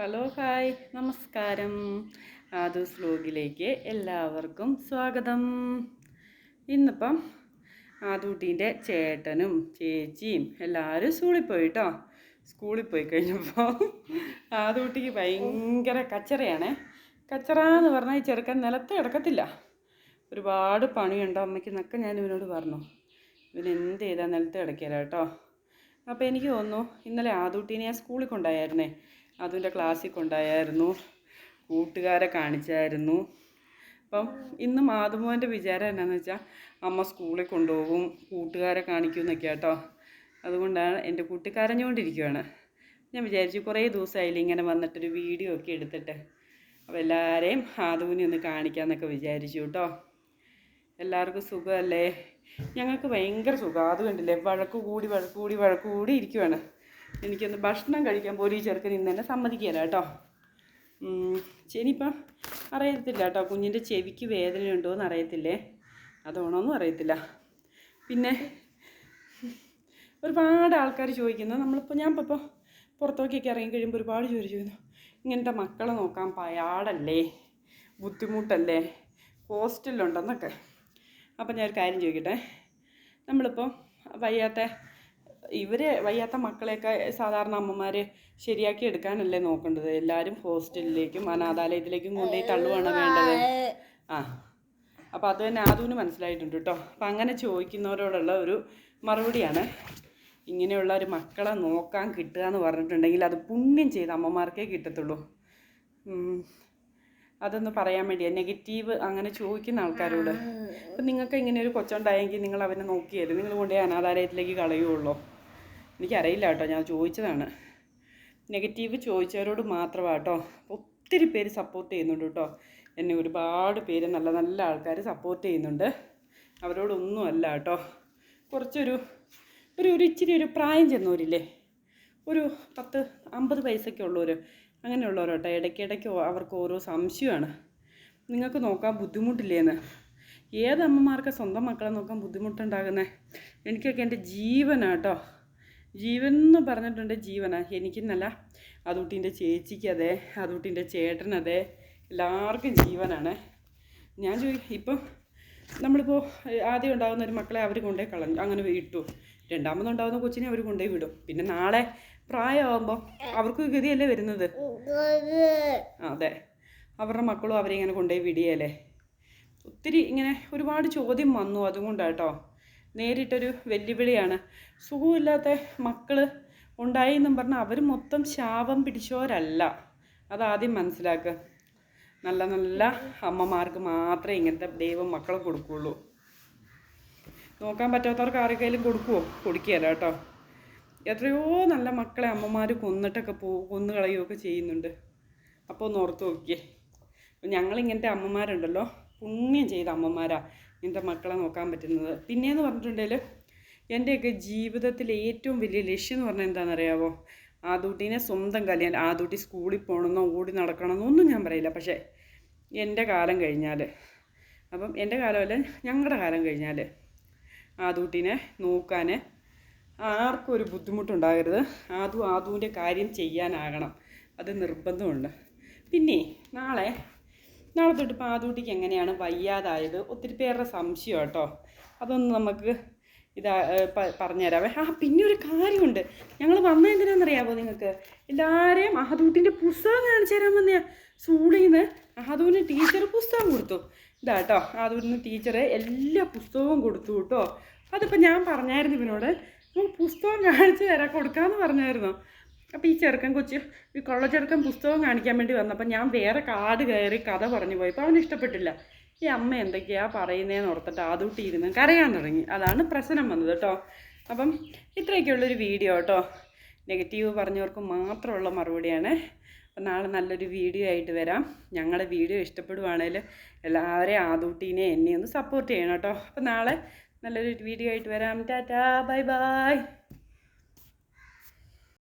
Hello hi നമസ്കാരം. ആദൂസ് വ്ലോഗിലേക്ക് എല്ലാവർക്കും സ്വാഗതം. ഇന്നിപ്പം ആദൂട്ടീന്റെ ചേട്ടനും ചേച്ചിയും എല്ലാവരും സ്കൂളിൽ പോയിട്ടോ? സ്കൂളിൽ പോയി കഴിഞ്ഞപ്പോൾ ആദൂട്ടിക്ക് ഭയങ്കര കച്ചറയാണേ. കച്ചറ എന്ന് പറഞ്ഞാൽ ഈ ചെറുക്കൻ നിലത്ത് കിടക്കത്തില്ല. ഒരുപാട് പണിയുണ്ടോ അമ്മയ്ക്ക് എന്നൊക്കെ ഞാൻ ഇവനോട് പറഞ്ഞു. ഇവൻ ചെയ്താൽ നിലത്ത് കിടക്കില്ല കേട്ടോ. അപ്പോൾ എനിക്ക് തോന്നുന്നു ഇന്നലെ ആദൂട്ടീനെ ഞാൻ സ്കൂളിൽ കൊണ്ടായിരുന്നേ അതിന്റെ ക്ലാസ്സിൽ കൊണ്ടായിരുന്നു കൂട്ടുകാരെ കാണിച്ചായിരുന്നു. അപ്പം ഇന്ന് മാധുമോന്റെ വിചാരം എന്നാന്ന് വെച്ചാൽ അമ്മ സ്കൂളിൽ കൊണ്ടുപോകും കൂട്ടുകാരെ കാണിക്കും എന്നൊക്കെ കേട്ടോ അതുകൊണ്ടാണ് എന്റെ കുട്ടി കരഞ്ഞുകൊണ്ടിരിക്കുകയാണ് ഞാൻ വിചാരിച്ചു കുറേ ദിവസമായില്ലേ ഇങ്ങനെ വന്നിട്ടൊരു വീഡിയോ ഒക്കെ എടുത്തിട്ട്. അപ്പോൾ എല്ലാവരെയും മാധുവിനെ ഒന്ന് കാണിക്കാമെന്നൊക്കെ വിചാരിച്ചു കേട്ടോ എല്ലാവർക്കും സുഖമല്ലേ? ഞങ്ങൾക്ക് ഭയങ്കര സുഖം. അത് കണ്ടില്ലേ വഴക്ക് കൂടി വഴക്ക് കൂടി വഴക്ക് കൂടി ഇരിക്കുവാണ്. എനിക്കൊന്ന് ഭക്ഷണം കഴിക്കാൻ പോലും ഈ ചെറുക്കൻ ഇന്ന് തന്നെ സമ്മതിക്കില്ല കേട്ടോ. ഇനിയിപ്പം അറിയത്തില്ല കേട്ടോ കുഞ്ഞിന്റെ ചെവിക്ക് വേദനയുണ്ടോ എന്ന് അറിയത്തില്ലേ? അതോണോന്നും അറിയത്തില്ല. പിന്നെ ഒരുപാട് ആൾക്കാർ ചോദിക്കുന്നു. നമ്മളിപ്പോൾ ഞാൻ ഇപ്പോൾ പുറത്തേക്കൊക്കെ ഇറങ്ങി കഴിയുമ്പോൾ ഒരുപാട് ചോദിച്ചു ചോദിക്കുന്നു ഇങ്ങനത്തെ മക്കളെ നോക്കാൻ പയാടല്ലേ? ബുദ്ധിമുട്ടല്ലേ? ഹോസ്റ്റലിലുണ്ടെന്നൊക്കെ. അപ്പം ഞാൻ ഒരു കാര്യം ചോദിക്കട്ടെ. നമ്മളിപ്പോൾ വയ്യാത്ത ഇവർ വയ്യാത്ത മക്കളെയൊക്കെ സാധാരണ അമ്മമാർ ശരിയാക്കി എടുക്കാനല്ലേ നോക്കേണ്ടത്? എല്ലാവരും ഹോസ്റ്റലിലേക്കും അനാഥാലയത്തിലേക്കും കൊണ്ടുപോയി തള്ളുവാണ് വേണ്ടത്? ആ. അപ്പോൾ അത് തന്നെ ആദൂന് മനസ്സിലായിട്ടുണ്ട് കേട്ടോ. അപ്പം അങ്ങനെ ചോദിക്കുന്നവരോടുള്ള ഒരു മറുപടിയാണ്. ഇങ്ങനെയുള്ള ഒരു മക്കളെ നോക്കാൻ കിട്ടുക എന്ന് പറഞ്ഞിട്ടുണ്ടെങ്കിൽ അത് പുണ്യം ചെയ്ത് അമ്മമാർക്കേ കിട്ടത്തുള്ളൂ. അതൊന്ന് പറയാൻ വേണ്ടിയാ. നെഗറ്റീവ് അങ്ങനെ ചോദിക്കുന്ന ആൾക്കാരോട്. അപ്പം നിങ്ങൾക്ക് ഇങ്ങനെ ഒരു കൊച്ചുണ്ടായെങ്കിൽ നിങ്ങൾ അവനെ നോക്കിയത്? നിങ്ങൾ കൊണ്ടുപോയി അനാഥാലയത്തിലേക്ക് കളയുള്ളൂ എനിക്കറിയില്ല കേട്ടോ ഞാൻ ചോദിച്ചതാണ്. നെഗറ്റീവ് ചോദിച്ചവരോട് മാത്രമാണ് കേട്ടോ. ഒത്തിരി പേര് സപ്പോർട്ട് ചെയ്യുന്നുണ്ട് കേട്ടോ. എന്നെ ഒരുപാട് പേര് നല്ല നല്ല ആൾക്കാർ സപ്പോർട്ട് ചെയ്യുന്നുണ്ട്. അവരോടൊന്നും അല്ല കേട്ടോ. കുറച്ചൊരു ഒരു ഒരു ഇച്ചിരി ഒരു പ്രായം ചെന്നവരില്ലേ? ഒരു പത്ത് അമ്പത് പൈസയ്ക്ക് ഉള്ളവർ അങ്ങനെയുള്ളവർ കേട്ടോ. ഇടയ്ക്കിടയ്ക്ക് അവർക്ക് ഓരോ സംശയമാണ്. നിങ്ങൾക്ക് നോക്കാൻ ബുദ്ധിമുട്ടില്ലേന്ന്? ഏത് സ്വന്തം മക്കളെ നോക്കാൻ ബുദ്ധിമുട്ടുണ്ടാകുന്നത് എനിക്കൊക്കെ എന്റെ ജീവനാണ് കേട്ടോ. ജീവൻ എന്ന് പറഞ്ഞിട്ടുണ്ട് ജീവനാ. എനിക്കെന്നല്ല അതുട്ടിന്റെ ചേച്ചിക്ക് അതെ അതുട്ടിന്റെ ചേട്ടനതെ എല്ലാവർക്കും ജീവനാണ്. ഞാൻ ചോദി ഇപ്പം നമ്മളിപ്പോൾ ആദ്യം ഉണ്ടാകുന്ന ഒരു മക്കളെ അവർ കൊണ്ടേ കളഞ്ഞു. അങ്ങനെ ഇട്ടു. രണ്ടാമതുണ്ടാകുന്ന കൊച്ചിനെ അവർ കൊണ്ടേ വിടും. പിന്നെ നാളെ പ്രായമാകുമ്പോൾ അവർക്ക് ഗതിയല്ലേ വരുന്നത്? അതെ. അവരുടെ മക്കളും അവരെ ഇങ്ങനെ കൊണ്ടുപോയി വിടിയല്ലേ? ഒത്തിരി ഇങ്ങനെ ഒരുപാട് ചോദ്യം വന്നു അതുകൊണ്ടാട്ടോ. നേരിട്ടൊരു വെല്ലുവിളിയാണ്. സുഖമില്ലാത്ത മക്കൾ ഉണ്ടായി എന്നും പറഞ്ഞാൽ അവർ മൊത്തം ശാപം പിടിച്ചവരല്ല. അതാദ്യം മനസ്സിലാക്കുക. നല്ല നല്ല അമ്മമാർക്ക് മാത്രമേ ഇങ്ങനത്തെ ദൈവം മക്കളെ കൊടുക്കുകയുള്ളൂ. നോക്കാൻ പറ്റാത്തവർക്ക് ആർക്കെങ്കിലും കൊടുക്കുമോ കൊടുക്കുകയല്ല കേട്ടോ. എത്രയോ നല്ല മക്കളെ അമ്മമാർ കൊന്നിട്ടൊക്കെ പോ കൊന്നു കളയുകയൊക്കെ ചെയ്യുന്നുണ്ട്. അപ്പോൾ ഒന്ന് ഓർത്ത് നോക്കിയേ. ഞങ്ങളിങ്ങനത്തെ അമ്മമാരുണ്ടല്ലോ. പുണ്യം ചെയ്ത അമ്മമാരാ. ഇങ്ങനത്തെ മക്കളെ നോക്കാൻ പറ്റുന്നത്. പിന്നെയെന്ന് പറഞ്ഞിട്ടുണ്ടെങ്കിൽ എന്റെയൊക്കെ ജീവിതത്തിലെ ഏറ്റവും വലിയ ലക്ഷ്യം എന്ന് പറഞ്ഞാൽ എന്താണെന്നറിയാവോ? ആദൂട്ടീനെ സ്വന്തം കല്യാണം ആദൂട്ടി സ്കൂളിൽ പോകണമെന്നോ ഓടി നടക്കണമെന്നോ ഒന്നും ഞാൻ പറയില്ല. പക്ഷേ എന്റെ കാലം കഴിഞ്ഞാൽ അപ്പം എന്റെ കാലമല്ല ഞങ്ങളുടെ കാലം കഴിഞ്ഞാൽ ആദൂട്ടിനെ നോക്കാൻ ആർക്കും ഒരു ബുദ്ധിമുട്ടുണ്ടാകരുത്. ആദു ആദുവിന്റെ കാര്യം ചെയ്യാനാകണം. അത് നിർബന്ധമുണ്ട്. പിന്നെ നാളെ നാളെ തൊട്ട് പാതൂട്ടിക്ക് എങ്ങനെയാണ് വയ്യാതായത്? ഒത്തിരി പേരുടെ സംശയം കേട്ടോ അതൊന്ന് നമുക്ക് ഇതാ പറഞ്ഞുതരാമേ ആ പിന്നെ ഒരു കാര്യമുണ്ട്. ഞങ്ങൾ വന്നത് എന്തിനാണെന്നറിയാമോ നിങ്ങൾക്ക്? എല്ലാവരെയും അഹദൂട്ടിന്റെ പുസ്തകം കാണിച്ചു തരാൻ വന്നയാ സ്കൂളിൽ നിന്ന് ആദൂവിന് ടീച്ചർ പുസ്തകം കൊടുത്തു. ഇതാ കേട്ടോ ആദൂരിന് ടീച്ചർ എല്ലാ പുസ്തകവും കൊടുത്തു കേട്ടോ അതിപ്പോൾ ഞാൻ പറഞ്ഞായിരുന്നു ഇവനോട് നിങ്ങൾ പുസ്തകം കാണിച്ചു തരാം കൊടുക്കാമെന്ന് പറഞ്ഞായിരുന്നു. അപ്പോൾ ഈ ചെറുക്കൻ കൊച്ചി ഈ കൊള്ള ചെറുക്കൻ പുസ്തകം കാണിക്കാൻ വേണ്ടി വന്നപ്പോൾ ഞാൻ വേറെ കാട് കയറി കഥ പറഞ്ഞു പോയപ്പോൾ അവന് ഇഷ്ടപ്പെട്ടില്ല. ഈ അമ്മ എന്തൊക്കെയാണ് പറയുന്നതെന്ന് ഓർത്തിട്ട് ആദൂട്ടി ഇരുന്ന് കരയാൻ തുടങ്ങി. അതാണ് പ്രശ്നം വന്നത് കേട്ടോ. അപ്പം ഇത്രയൊക്കെയുള്ളൊരു വീഡിയോ കേട്ടോ. നെഗറ്റീവ് പറഞ്ഞവർക്ക് മാത്രമുള്ള മറുപടിയാണ്. അപ്പം നാളെ നല്ലൊരു വീഡിയോ ആയിട്ട് വരാം. ഞങ്ങളുടെ വീഡിയോ ഇഷ്ടപ്പെടുവാണെങ്കിൽ എല്ലാവരെയും ആദൂട്ടീനെ എന്നെ ഒന്ന് സപ്പോർട്ട് ചെയ്യണം കേട്ടോ. അപ്പം നാളെ നല്ലൊരു വീഡിയോ ആയിട്ട് വരാം. Tata bye bye.